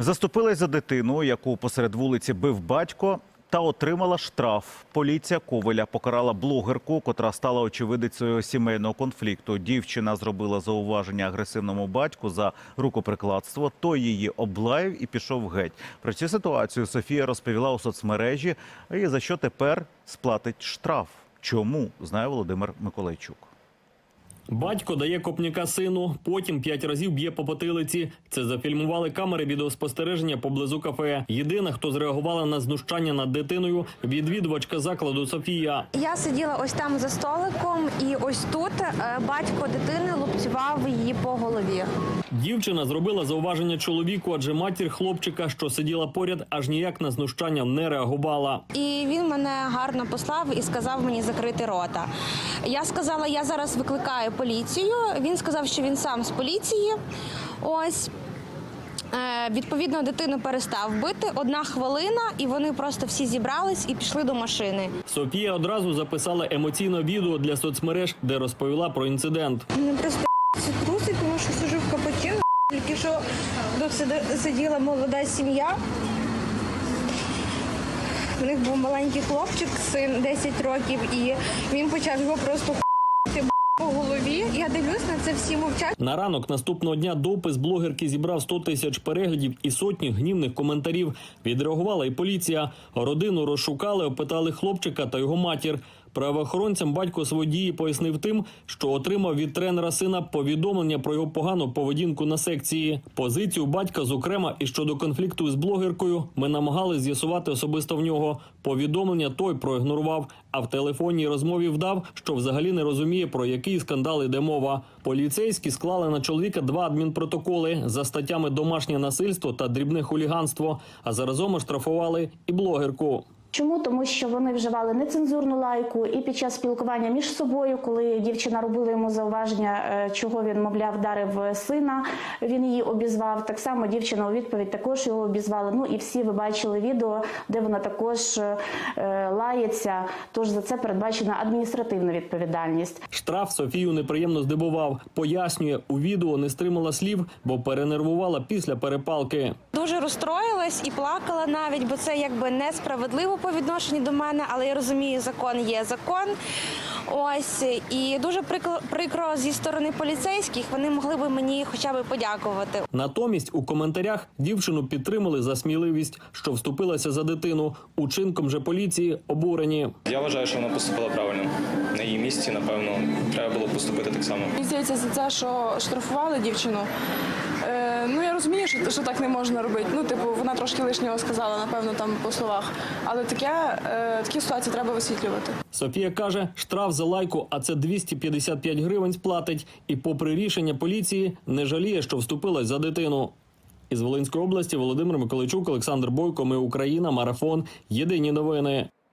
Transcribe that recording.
Заступилась за дитину, яку посеред вулиці бив батько, та отримала штраф. Поліція Ковеля покарала блогерку, котра стала очевидицею сімейного конфлікту. Дівчина зробила зауваження агресивному батьку за рукоприкладство. Той її облаяв і пішов геть. Про цю ситуацію Софія розповіла у соцмережі. І за що тепер сплатить штраф? Чому знає Володимир Миколайчук. Батько дає копняка сину, потім п'ять разів б'є по потилиці. Це зафільмували камери відеоспостереження поблизу кафе. Єдина, хто зреагувала на знущання над дитиною, відвідувачка закладу Софія. Я сиділа ось там за столиком, і ось тут е, батько дитини лупцював її по голові. Дівчина зробила зауваження чоловіку, адже матір хлопчика, що сиділа поряд, аж ніяк на знущання не реагувала. І він мене гарно послав і сказав мені закрити рота. Я сказала, я зараз викликаю поліцію. Він сказав, що він сам з поліції. Ось. Е, Відповідно, дитину перестав бити. Одна хвилина, і вони просто всі зібрались і пішли до машини. Софія одразу записала емоційне відео для соцмереж, де розповіла про інцидент. Мене просто ці труси, тому що сижу в капучино. Тільки що тут сиділа молода сім'я. У них був маленький хлопчик, син 10 років, і він почав його просто х**ти по голові. Я дивлюсь на це всі мовчать. На ранок наступного дня допис блогерки зібрав 100 тисяч переглядів і сотні гнівних коментарів. Відреагувала і поліція. Родину розшукали, опитали хлопчика та його матір. Правоохоронцям батько свої дії пояснив тим, що отримав від тренера сина повідомлення про його погану поведінку на секції. Позицію батька, зокрема, і щодо конфлікту з блогеркою, ми намагалися з'ясувати особисто в нього. Повідомлення той проігнорував, а в телефонній розмові вдав, що взагалі не розуміє про який скандал йде мова. Поліцейські склали на чоловіка два адмінпротоколи за статтями домашнє насильство та дрібне хуліганство, а заразом оштрафували і блогерку. Чому? Тому що вони вживали нецензурну лайку, і під час спілкування між собою, коли дівчина робила йому зауваження, е, чого він, мовляв, вдарив сина, він її обізвав. Так само дівчина у відповідь також його обізвала. Ну і всі ви бачили відео, де вона також е, лається. Тож за це передбачена адміністративна відповідальність. Штраф Софію неприємно здивував. Пояснює, у відео не стримала слів, бо перенервувала після перепалки. Дуже розстроїлась і плакала навіть, бо це якби несправедливо по відношенню до мене, але я розумію, закон є закон. Ось і дуже прикро, прикро зі сторони поліцейських. Вони могли би мені хоча б подякувати. Натомість у коментарях дівчину підтримали за сміливість, що вступилася за дитину. Учинком же поліції обурені. Я вважаю, що вона поступила правильно. На її місці, напевно, треба було поступити так само. Мені здається, за це, що штрафували дівчину. Е, ну я розумію, що, що так не можна робити. Ну, типу, вона трошки лишнього сказала, напевно, там по словах. Але таке, е, такі ситуації треба висвітлювати. Софія каже, штраф за лайку, а це 255 гривень сплатить. І, попри рішення поліції, не жаліє, що вступилась за дитину. Із Волинської області Володимир Миколайчук, Олександр Бойко. Ми Україна. Марафон. Єдині новини.